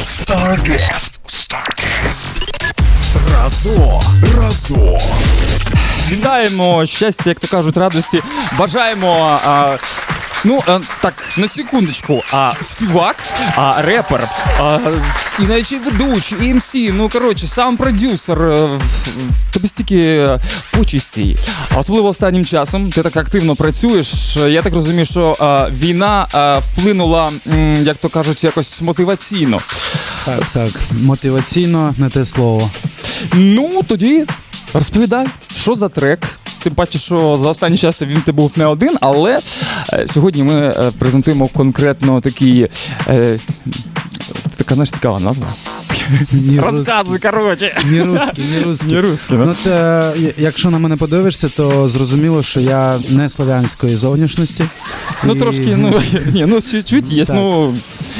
Starcast. Starcast. Разо. Разо. Вітаємо щастя, як то кажуть, радості. Бажаємо. А, Ну, так, на секундочку, а співак, а репер, а, і навіть ведучий, і МС, ну коротше, сам продюсер. е, в- Тобі стільки е, почестей. А Особливо останнім часом ти так активно працюєш. Е, Я так розумію, що а, війна а, вплинула, як то кажуть, якось мотиваційно. Так, так. Мотиваційно не те слово. Ну, тоді розповідай, що за трек. Тим паче, що за останній час він ти був не один, але е, сьогодні ми е, презентуємо конкретно такі. Така знаєш, цікава назва. Ні Розказуй, коротше. Не русський, не русський. Не русський, да? Ну, це, якщо на мене подивишся, то зрозуміло, що я не слов'янської зовнішності. Ну І- трошки, ну ні, ну чуть-чуть є, Так. ну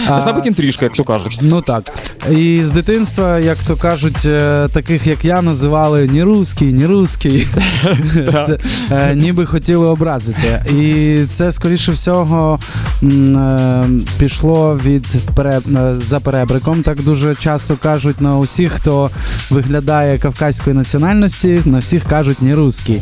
А- бути інтрижка, як то кажуть. Ну так. І з дитинства, як то кажуть, е, таких як я називали ні русський, ні русський. Це, е, ніби хотіли образити. І це, скоріше всього, е, пішло від пере, е, за перебриком. Так дуже часто кажуть на усіх, хто виглядає кавказької національності, на всіх кажуть ні русський.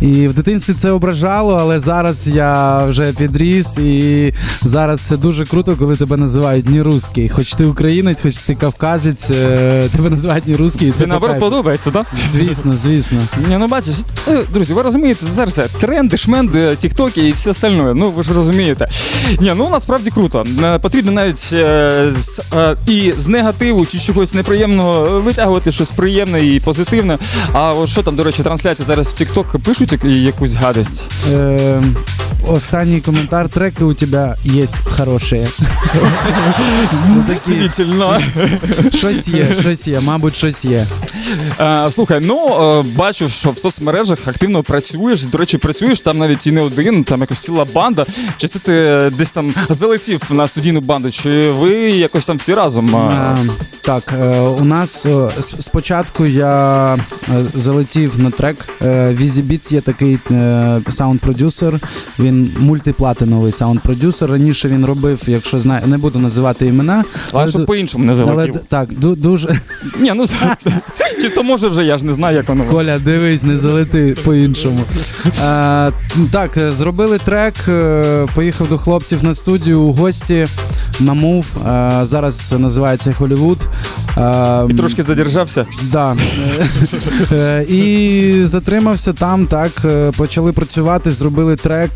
І в дитинстві це ображало, але зараз я вже підріс, і зараз це дуже круто, коли тебе називають ні русський. Хоч ти українець, хоч ти кавказець, е, тебе називають ні русський. і Це Це наоборот подобається, так? Звісно, звісно. Ні, ну бачиш, е, друзі, ви розумієте, зараз все, тренди, шменди, тіктоки і все остальне. Ну ви ж розумієте. Ні, ну насправді круто. Е, Потрібно навіть е, е, і з негативу чи чогось неприємного витягувати щось приємне і позитивне. А от що там, до речі, трансляція зараз в TikTok пишуть якусь гадость. Е, останній коментар треки у тебе є такі, Дійсно. щось є, щось є, мабуть, щось є. Е, Слухай, ну е, бачу, що в соцмережах активно працюєш. До речі, працюєш там навіть і не один, там якось ціла банда. Чи це ти десь там залетів на студійну банду? Чи ви якось там всі разом? е, Е, Так, е, у нас е, с- спочатку я е, залетів на трек. Е, Візі є такий е, саунд-продюсер. Він мультиплатиновий саунд-продюсер. Раніше він робив, якщо знає, не буду називати імена. Але щоб по-іншому не але так, ду- дуже Ні, ну чи то може вже я ж не знаю, як воно. Коля, дивись, не залети по-іншому. Е, так, зробили трек, е, поїхав до хлопців на студію у гості на мув. Зараз називається Холівуд. І трошки задержався. Да. Е, І затримався там, так, е, почали працювати, зробили трек.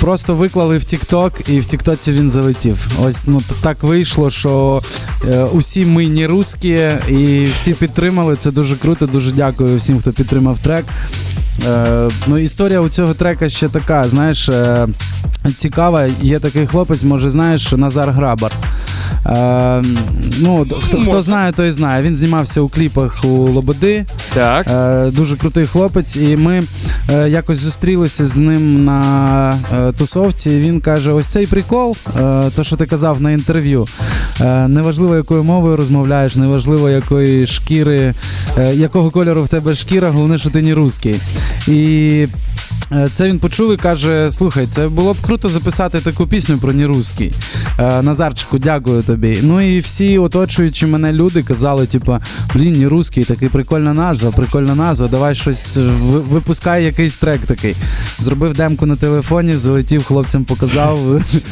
Просто виклали в Тікток, і в Тіктоці він залетів. Ось ну так вийшло, що е, усі ми не русські, і всі підтримали. Це дуже круто. Дуже дякую всім, хто підтримав трек. Е, ну, історія у цього трека ще така, знаєш, е, цікава. Є такий хлопець, може, знаєш, Назар Грабар. Е, ну, хто, хто знає, той знає. Він знімався у кліпах у Лободи. Так. Е, дуже крутий хлопець, і ми е, якось зустрілися з ним на е, тусовці. І він каже: ось цей прикол, е, то що ти казав на інтерв'ю. Е, неважливо, якою мовою розмовляєш, неважливо, якої шкіри, е, якого кольору в тебе шкіра, головне, що ти не русський. І Е, Це він почув і каже: слухай, це було б круто записати таку пісню про нерусський. Е, Назарчику, дякую тобі. Ну і всі оточуючи мене люди казали, типа, блін, нерусський, такий прикольна назва, прикольна назва, давай щось випускай якийсь трек такий. Зробив демку на телефоні, залетів, хлопцям показав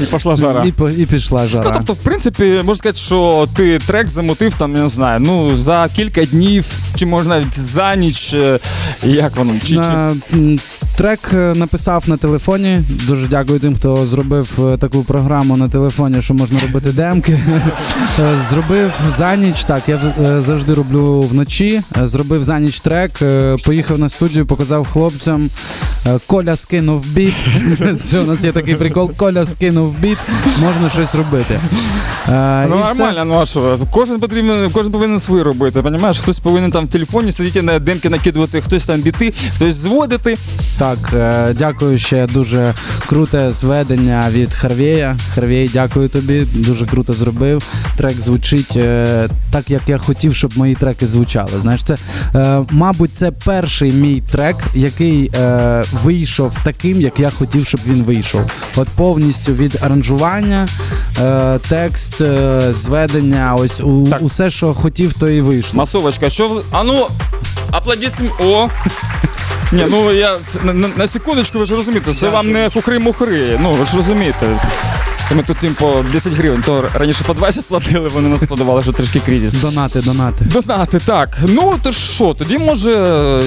І пішла жара. і, і пішла Ну, тобто, в принципі, можна сказати, що ти трек замотив там, я не знаю, ну за кілька днів, чи може навіть за ніч. е, Як воно? Чи, чи... На, м, Трек е, написав на телефоні. Дуже дякую тим, хто зробив е, таку програму на телефоні, що можна робити демки. Е, Зробив за ніч. Так, я завжди роблю вночі. Зробив за ніч трек, поїхав на студію, показав хлопцям. Коля скинув біт. Це у нас є такий прикол. Коля скинув біт, можна щось робити. Ну, нормально, ну а що? Кожен потрібен, кожен повинен свої робити. Понімаєш? Хтось повинен там в телефоні сидіти на демки накидувати, хтось там біти, хтось зводити. Так. Так, е, дякую ще дуже круте зведення від Харвея. Харвей, дякую тобі. Дуже круто зробив. Трек звучить е, так, як я хотів, щоб мої треки звучали. Знаєш, це е, мабуть, це перший мій трек, який вийшов таким, як я хотів, щоб він вийшов. От повністю від аранжування, текст, зведення, ось у, Так. усе, що хотів, то і вийшло. Масовочка, що в- А ну, аплодисм. О! Ні, ну я це на, на, на секундочку, ви ж розумієте, це вам не хухри-мухри. Ну, ви ж розумієте. Це Ми тут їм по 10 гривень, то раніше по 20 платили, вони нас подавали, що трішки крізіс. Донати, донати. Донати, так. Ну то що, тоді може,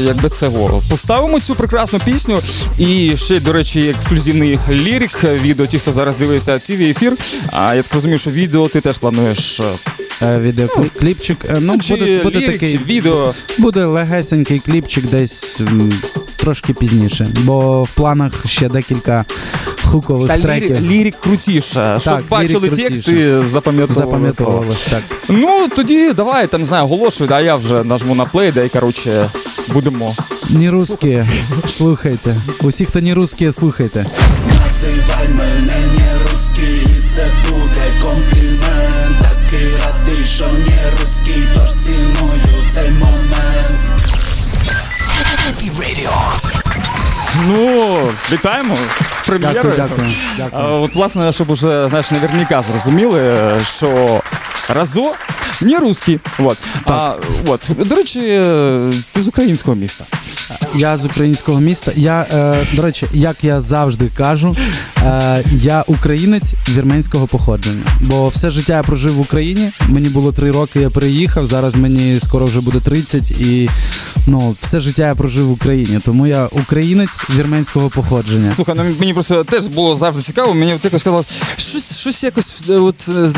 якби це го. Поставимо цю прекрасну пісню. І ще, до речі, ексклюзивний лірик відео. Ті, хто зараз дивився tv ефір. А я так розумію, що відео ти теж плануєш. Е, Відеокліпчик. Е, Ну, буде, буде лірик, такий відео. Буде легесенький кліпчик десь м, трошки пізніше, бо в планах ще декілька хукових Та треків лірик, лірик крутіше. Щоб лірик бачили крутіше. тексти, запам'ятовували. запам'ятовувалось. Так. Ну тоді давай, там не знаю, оголошуй, а я вже нажму на плей, да і коротше будемо. Не русські, слухайте. Усі, хто не русські, слухайте. Називай Ну, вітаємо з прем'єрою. Дякую, дякую. дякую. А, От, власне, щоб уже, знаєш, наверняка зрозуміли, що Разо не русський. Вот. А, от. До речі, ти з українського міста. Я з українського міста. Я, е, до речі, як я завжди кажу, е, я українець вірменського походження. Бо все життя я прожив в Україні. Мені було три роки, я переїхав. Зараз мені скоро вже буде 30 і ну, все життя я прожив в Україні. Тому я українець вірменського походження. Слухай, ну мені просто теж було завжди цікаво. Мені от якось сказали, щось, щось якось, е, от, е,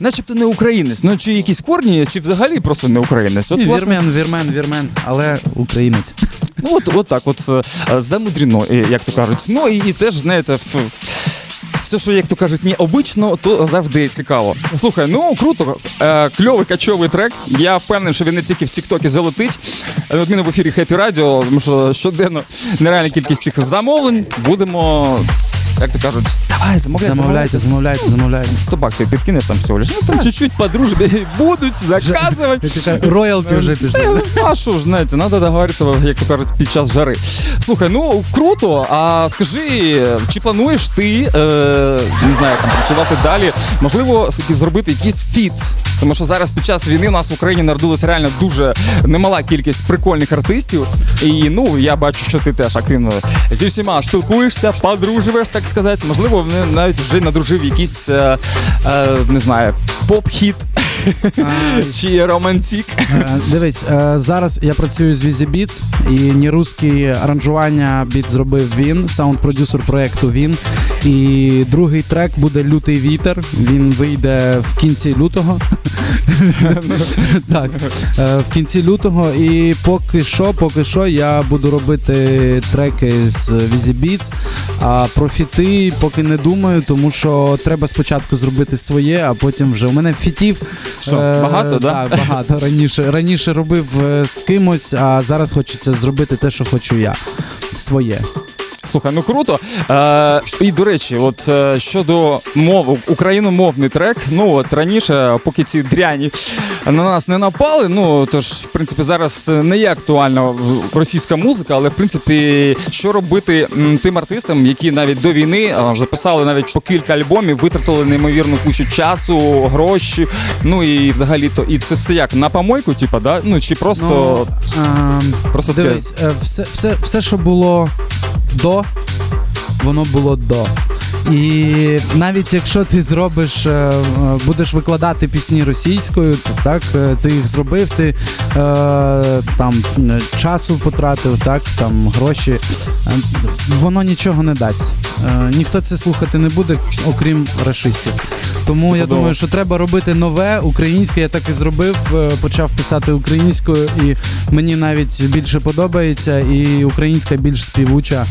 начебто не українець. Ну чи якісь корні, чи взагалі просто не українець. От, Ні, власне, Вірмен, вірмен, вірмен, але українець. Ну, от, от так, от е, замудрено, е, як то кажуть. Ну і, і теж, знаєте, в. Все, що, як то кажуть, необично, то завжди цікаво. Слухай, ну круто, е, кльовий качовий трек. Я впевнений, що він не тільки в Тіктокі залетить. Відміну в ефірі Хеппі Радіо, тому що щоденно нереальна кількість цих замовлень. Будемо, як то кажуть, давай, замовляй, Замовляйте, замовляйте, замовляйте. 100 баксів підкинеш там всього лиш. Ну там чуть-чуть по дружбі будуть заказувати. Роялті вже пішли. Ну, а що ж, знаєте, треба договоритися, як то кажуть, під час жари. Слухай, ну круто. А скажи, чи плануєш ти, е, не знаю, там працювати далі? Можливо, зробити якийсь фіт? Тому що зараз під час війни у нас в Україні народилась реально дуже немала кількість прикольних артистів. І ну я бачу, що ти теж активно зі всіма спілкуєшся, подружуєш, так сказати. Можливо, вони навіть вже надружив якийсь, е, е, не знаю, поп-хіт чи романтик. Е, Дивись, е, зараз я працюю з Візі Beats і нерусські аранжування біт зробив він, саунд-продюсер проекту він. І другий трек буде Лютий вітер. Він вийде в кінці лютого. Так, е, в кінці лютого. І поки що, поки що я буду робити треки з Візі Beats. А про фіти поки не думаю, тому що треба спочатку зробити своє, а потім вже у мене фітів. Що, е, багато, да? Так, багато. Раніше, раніше робив е, з кимось, а зараз хочеться зробити те, що хочу я. Своє. Слухай, ну круто. Е, і до речі, от е, щодо мов, україномовний трек, ну от раніше, поки ці дряні на нас не напали, ну тож, в принципі, зараз не є актуальна російська музика, але в принципі, що робити тим артистам, які навіть до війни е, записали навіть по кілька альбомів, витратили неймовірну кучу часу, гроші. Ну і взагалі то і це все як на помойку, типа, да? Ну чи просто, Ну, ем, просто. Дивись, е, все, все, все, що було до, воно було до. І навіть якщо ти зробиш, е, е, будеш викладати пісні російською, так е, ти їх зробив, ти там часу потратив, так там гроші, воно нічого не дасть. Ніхто це слухати не буде, окрім расистів. Тому я думаю, що треба робити нове українське. Я так і зробив, почав писати українською, і мені навіть більше подобається, і українська більш співуча.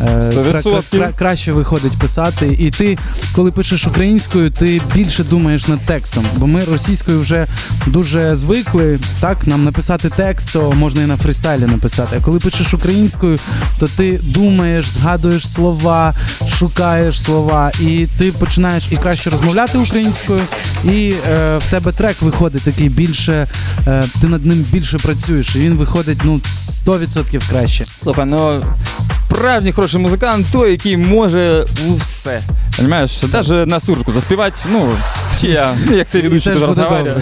Кра- кра- краще виходить писати. Написати. І ти, коли пишеш українською, ти більше думаєш над текстом. Бо ми російською вже дуже звикли. Так, нам написати текст, то можна і на фристайлі написати. А коли пишеш українською, то ти думаєш, згадуєш слова, шукаєш слова, і ти починаєш і краще розмовляти українською, і е, в тебе трек виходить такий більше, е, ти над ним більше працюєш, і він виходить ну 100% краще. Слухай, ну справжній хороший музикант той, який може все. Понимаєш, навіть на суржику заспівати, ну, чи я, як це ведучий дуже розмовляє.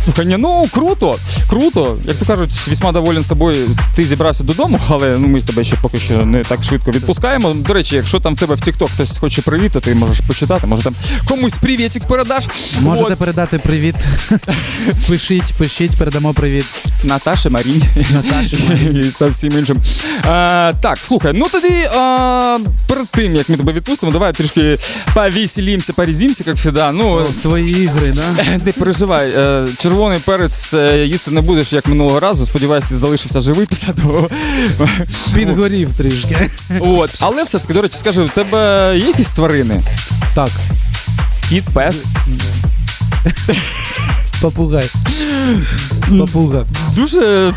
Слухай, ні, ну круто, круто. Як то кажуть, весьма доволен собою, ти зібрався додому, але ну, ми тебе ще поки що не так швидко відпускаємо. До речі, якщо там в тебе в TikTok хтось хоче привіт, то ти можеш почитати, може там комусь привітик передаш. Можете От. передати привіт. пишіть, пишіть, передамо привіт. Наташі Марінь. Наташі і та всім іншим. А, так, слухай, ну тоді а, перед тим, як ми тебе відпустимо, давай трішки повеселімся, порізімся, як завжди. Ну, Твої ігри, да? не переживай, е, червоний перець е, їсти не будеш, як минулого разу. Сподіваюся, залишився живий після того. Підгорів трішки. От. Але все ж таки, до речі, скажи, у тебе є якісь тварини? Так, Кіт, пес? папугай. Папуга. Дуже.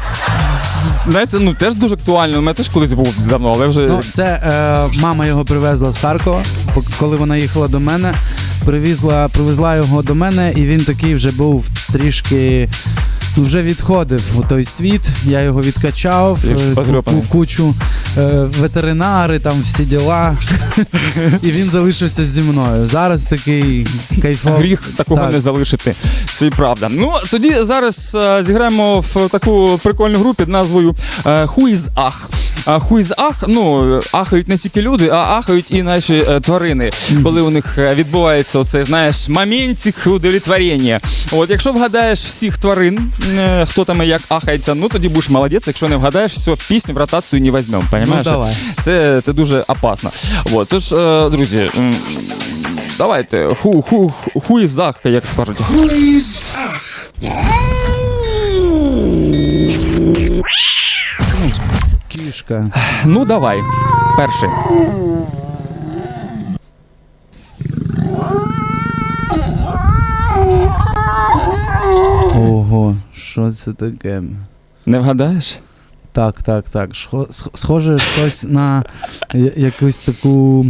Знаєте, ну теж дуже актуально. У мене теж колись був давно, але вже. Ну, це е, мама його привезла з Харкова. Коли вона їхала до мене, привезла, привезла його до мене, і він такий вже був трішки. Вже відходив у той світ, я його відкачав, е, ку- кучу е, ветеринари, там всі діла. і він залишився зі мною. Зараз такий кайфовий. Гріх такого Так. не залишити. Це і правда. Ну тоді зараз е, зіграємо в таку прикольну гру під назвою is Ах. А is Ах, ну ахають не тільки люди, а ахають і наші е, тварини, коли у них е, відбувається оцей, знаєш, моментик удовлетворення. От якщо вгадаєш всіх тварин, е, хто там і як ахається, ну тоді будеш молодець. Якщо не вгадаєш, все в пісню в ротацію не візьмемо. Понимаєш? Ну, давай. Це, це дуже опасно. От, тож, е, друзі. м, Давайте, ху, ху, ху і зах, як то кажуть. Кішка. Ну, давай. Перший. Ого, що це таке? Не вгадаєш? Так, так, так. Шо- Схоже щось на якусь таку.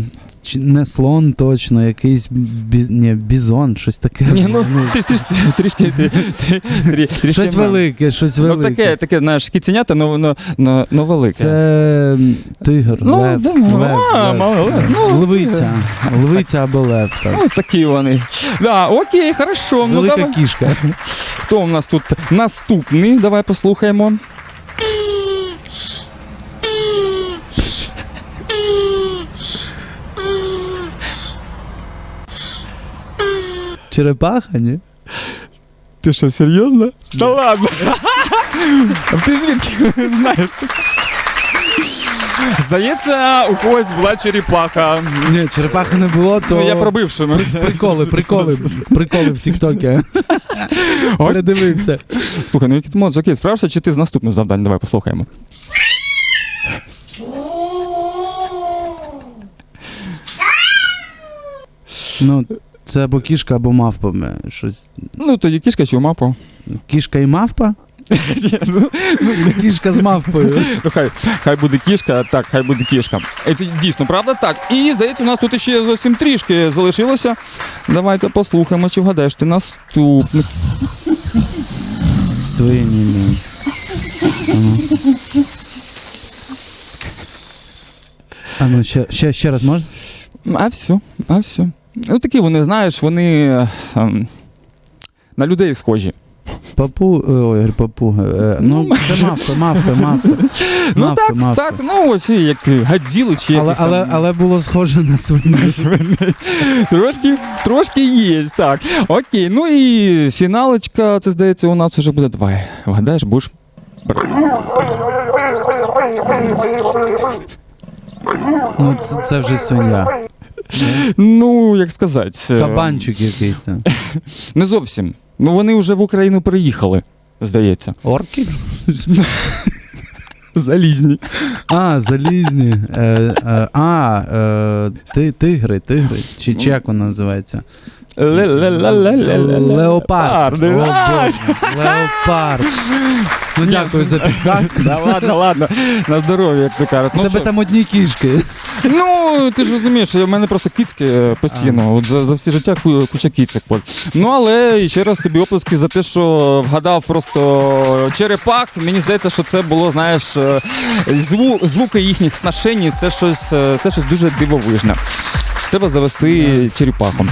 Не слон точно, якийсь бі, ні, бізон, щось таке. Ні, ну ти, ти, трішки. Трішки щось велике, щось Ну велике. таке, таке, знаєш, кіценята, ну, ну, ну, ну велике. Це тигр, Ну, лев, да, лев, а, лев. мало, ну, левиця. Левиця або лев. Так. Ну, такі вони. Да, окей, хорошо. Ну, Велика давай. кішка. Хто у нас тут наступний? Давай послухаємо. Черепаха, ні? Ти що, серйозно? Та ладно. А ти звідки знаєш? Здається, у когось була черепаха. Ні, черепахи не було, то. Ну, я про бившу. Приколи, приколи, приколи в Тіктокі. Передивився. Слухай, ну який ти молодець, окей, справишся, чи ти з наступним завданням? Давай послухаємо. Ну, це або кішка, або мавпа. Щось. Ну, тоді кішка чи мапу. Кішка і мавпа? ну, Кішка з мавпою. ну, хай, хай буде кішка, так, хай буде кішка. Це дійсно правда так. І здається, у нас тут ще зовсім трішки залишилося. Давай-ка послухаємо, чи вгадаєш ти наступник. Свині. А ну, ще, ще, ще раз можна? А все, а все. Ну такі вони, знаєш, вони ем, на людей схожі. Папу, ой, говорю, папуга. Е, Ну, це мавпа, мавпа, мавпа. Ну так, мавпа. так, ну оці, як ти, гадзіли чи Але, якісь але, там. але було схоже на свині. Трошки, трошки є, так. Окей, ну і фіналочка, це здається, у нас вже буде. Давай, вгадаєш, будеш. Ну, це, це вже свиня. Ну, як сказати. е, Кабанчик якийсь там. Не зовсім. Ну вони вже в Україну приїхали, здається. Орки? Залізні. А, залізні. Е, е, а, е, ти, тигри, тигри. Чи, чи як воно називається? Леопард. Леопард. Ну дякую за підказку. Да ладно, ладно. На здоров'я, як то кажуть. У Ну, тебе що? там одні кішки. Ну, ти ж розумієш, в мене просто кицьки е, постійно. От за, за всі життя ку- куча кицьок. Поль. Ну, але ще раз тобі оплески за те, що вгадав просто черепах. Мені здається, що це було, знаєш, е, зву, звуки їхніх снашень, це щось, е, це щось дуже дивовижне. Треба завести черепаху.